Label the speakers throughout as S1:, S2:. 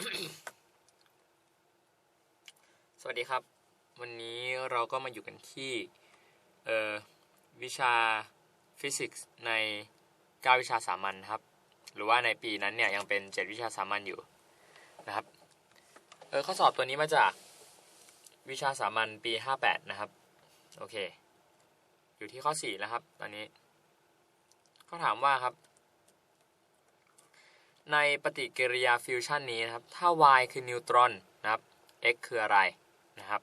S1: สวัสดีครับ วันนี้เราก็มาอยู่กันที่เออวิชาฟิสิกส์ใน 9 วิชาสามัญครับ หรือว่าในปีนั้นเนี่ยยังเป็น 7 วิชาสามัญอยู่นะครับเออข้อสอบตัวนี้มาจากวิชาสามัญปี 58 นะครับ โอเค อยู่ที่ข้อ 4 แล้วครับ ตอนนี้ เขาถามว่าครับ ในปฏิกิริยาฟิวชันนี้นะครับ ถ้า y คือนิวตรอนนะครับ x คืออะไรนะครับ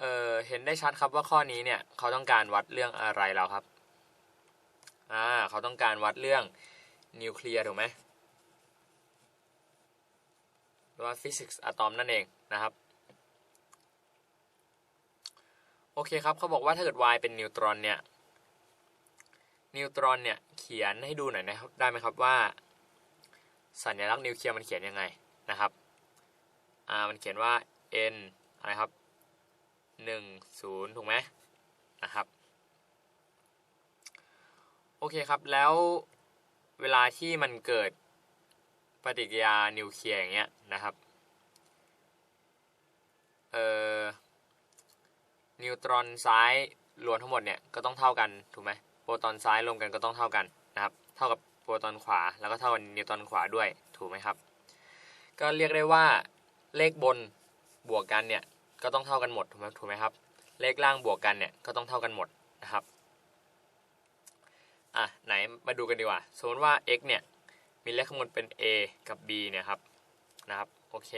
S1: เเห็นได้ชัดครับว่าข้อนี้เนี่ยเขาต้องการวัดเรื่องอะไรแล้วครับอ่าเขาต้องการวัดเรื่องนิวเคลียร์ถูกไหมหรือว่าฟิสิกส์อะตอมนั่นเองนะครับ โอเคครับเขาบอกว่าถ้าเกิด y เป็นนิวตรอนเนี่ย นิวตรอนเนี่ยเขียนให้ดูหน่อยนะครับได้ไหมครับว่า สัญลักษณ์นิวเคลียร์มันเขียนยังไงนะครับอ่ามันเขียนว่า n อะไรครับ1 0ถูกไหมนะครับโอเคครับแล้วเวลาที่มันเกิดปฏิกิริยานิวเคลียร์อย่างเงี้ยนะครับเอ่อนิวตรอนซ้ายรวมทั้งหมดเนี่ยก็ต้องเท่ากันถูกไหม รตอนซ้ายรวมกันก็ต้องเท่ากันนะครับ เท่ากับโปรตอนขวา แล้วก็เท่ากับนิวตรอนขวาด้วย ถูกไหมครับ ก็เรียกได้ว่าเลขบนบวกกันเนี่ยก็ต้องเท่ากันหมดถูกไหมถูกไหมครับ เลขล่างบวกกันเนี่ยก็ต้องเท่ากันหมดนะครับ อะไหนมาดูกันดีกว่า สมมติว่า x เนี่ยมีเลขข้างบนเป็น a กับ b เนี่ยครับ นะครับ โอเค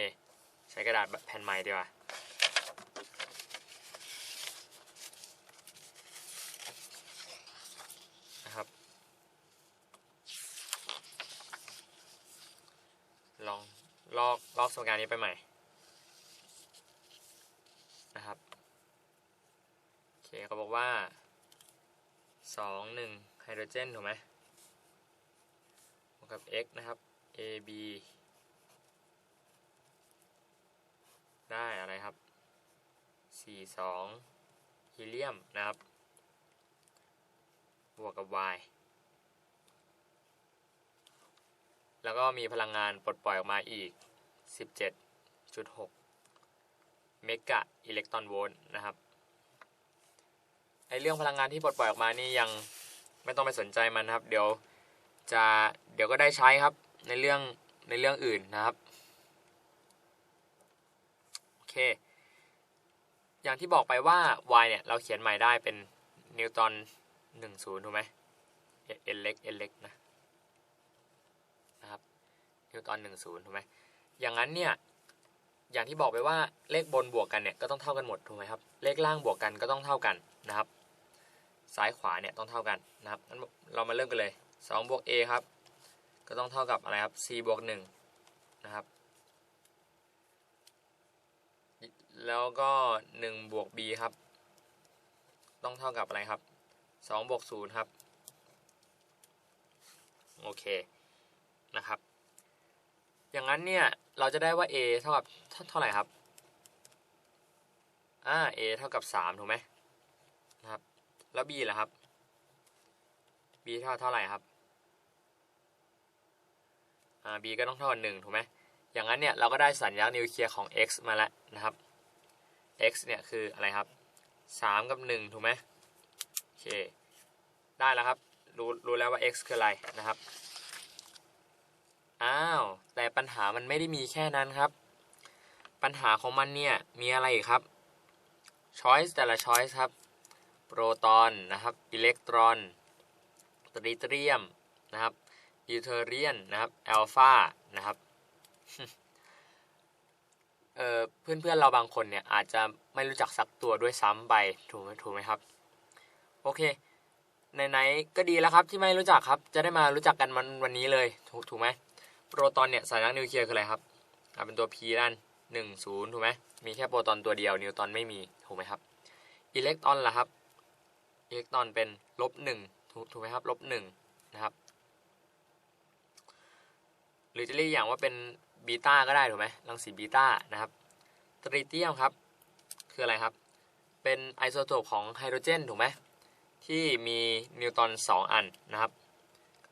S1: ใช้กระดาษแผ่นใหม่ดีกว่านะครับ ลองลอกลอกสมการนี้ไปใหม่นะครับโอเคเขาบอกว่าสองหนึ่งไฮโดรเจนถูกไหมบวกกับ x นะครับ ab ได้อะไรครับสี่สองฮีเลียมนะครับ บวกกับ y แล้วก็มีพลังงานปลดปล่อยออกมาอีก 17.6 เมกะอิเล็กตรอนโวลต์นะครับไอเรื่องพลังงานที่ปลดปล่อยออกมานี่ยังไม่ต้องไปสนใจมันนะครับ เดี๋ยวจะเดี๋ยวก็ได้ใช้ครับในเรื่องในเรื่องอื่นนะครับโอเค อย่างที่บอกไปว่า y เนี่ย เราเขียนใหม่ได้เป็นนิวตัน10ถูกไหม n เล็ก n เล็กนะ นิวตันหนึ่งศูนย์ถูกไหมอย่างนั้นเนี่ยอย่างที่บอกไปว่าเลขบนบวกกันเนี่ยก็ต้องเท่ากันหมดถูกไหมครับเลขล่างบวกกันก็ต้องเท่ากันนะครับ ซ้ายขวาเนี่ยต้องเท่ากันนะครับงั้นเรามาเริ่มกันเลย2บวก a ครับก็ต้องเท่ากับอะไรครับ c บวก1นะครับแล้วก็1บวก b ครับ ต้องเท่ากับอะไรครับ2บวก0ครับ โอเค นะครับ อย่างนั้นเนี่ยเราจะได้ว่า a เท่ากับเท่าไหร่ครับอ่า a เท่ากับ3ถูกไหมนะครับ แล้ว b ล่ะครับ b เท่าเท่าไหร่ครับอ่า b ก็ต้องเท่ากับ1ถูกไหมอย่างนั้นเนี่ยเราก็ได้สัญลักษณ์นิวเคลียร์ของ x มาแล้วนะครับ x เนี่ยคืออะไรครับ 3 กับ 1 ถูกไหมโอเค ได้แล้วครับ รู้รู้แล้วว่า x คืออะไรนะครับ อ้าว แต่ปัญหามันไม่ได้มีแค่นั้นครับ ปัญหาของมันเนี่ย มีอะไรครับ choice แต่ละ choice ครับ โปรตอนนะครับ อิเล็กตรอน ตริเทียมนะครับยูเทเรียนนะครับ อัลฟานะครับเอ่อเพื่อนเราบางคนเนี่ย อาจจะไม่รู้จักสักตัวด้วยซ้ำไปถูกไหมถูกไหมครับ โอเคไหนๆก็ดีแล้วครับที่ไม่รู้จักครับ จะได้มารู้จักกันมันวันนี้เลย ถูกถูกไหม โปรตอนเนี่ยสัญลักนิวเคลียร์คืออะไรครับอ่าเป็นตัว p ด้านหนึ่งศูนย์ถูกไหมมีแค่โปรตอนตัวเดียวนิวตรอนไม่มีถูกไหมครับอิเล็กตรอนล่ะครับอิเล็กตรอนเป็นลบหนึ่งถูกถูกไหมครับลบหนึ่งนะครับหรือจะเรียกอย่างว่าเป็นบีต้าก็ได้ถูกไหมรังสีบีต้านะครับตริเทียมครับคืออะไรครับ เป็นไอโซโทปของไฮโดรเจนถูกไหมที่มีนิวตรอน2 อันนะครับ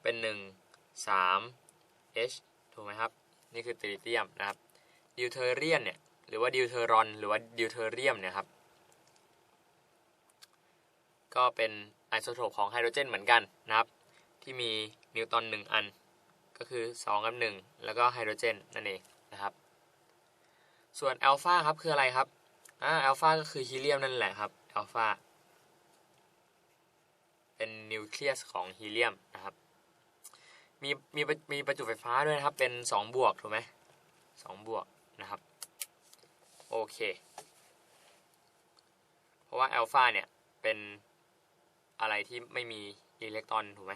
S1: เป็น 1 3 H ถูกไหมครับ นี่คือตริเตียมนะครับดิวเทอเรียนเนี่ยหรือว่าดิวเทอรอนหรือว่าดิวเทอเรียมเนี่ยครับก็เป็นไอโซโทปของไฮโดรเจนเหมือนกันนะครับ ที่มีนิวตอนหนึ่งอัน ก็คือ 2 กับ 1 แล้วก็ไฮโดรเจนนั่นเองนะครับ ส่วนอัลฟาครับคืออะไรครับอ่าอัลฟาก็คือฮีเลียมนั่นแหละครับอัลฟาเป็นนิวเคลียสของฮีเลียมนะครับ มีมีมีประจุไฟฟ้าด้วยนะครับ เป็น2บวกถูกไหมสองบวกนะครับ โอเค เพราะว่าอัลฟาเนี่ยเป็นอะไรที่ไม่มีอิเล็กตรอนถูกไหม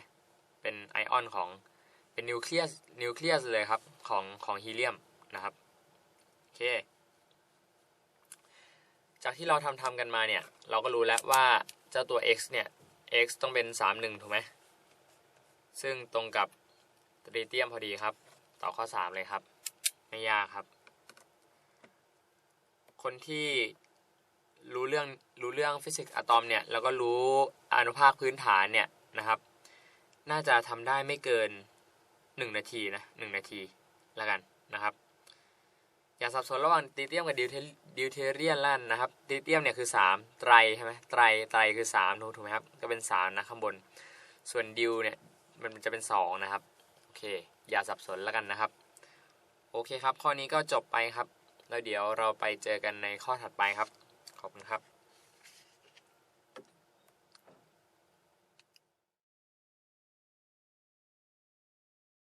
S1: เป็นไอออนของเป็นนิวเคลียสนิวเคลียสเลยครับของของฮีเลียมนะครับ โอเค จากที่เราทำทำกันมาเนี่ย เราก็รู้แล้วว่าเจ้าตัว x เนี่ย x ต้องเป็น 3 1 ถูกไหม ซึ่งตรงกับ ตริเตียมพอดีครับ ต่อข้อ3เลยครับ ไม่ยากครับ คนที่รู้เรื่องรู้เรื่องฟิสิกส์อะตอมเนี่ยแล้วก็รู้อนุภาคพื้นฐานเนี่ยนะครับ น่าจะทำได้ไม่เกิน 1 นาทีนะ1นาทีแล้วกันนะครับอย่าสับสนระหว่างตริเตียมกับดิวเทดิวเทเรียนลั่นนะครับตริเตียมเนี่ยคือ 3 ไตรใช่ไหมไตรไตรคือ3ถูกถูกไหมครับก็เป็น 3 นะข้างบน ส่วนดิวเนี่ยมันจะเป็น 2 นะครับ เค อย่าสับสนแล้วกันนะครับ โอเคครับ ข้อนี้ก็จบไปครับ แล้วเดี๋ยวเราไปเจอกันในข้อถัดไปครับ ขอบคุณครับ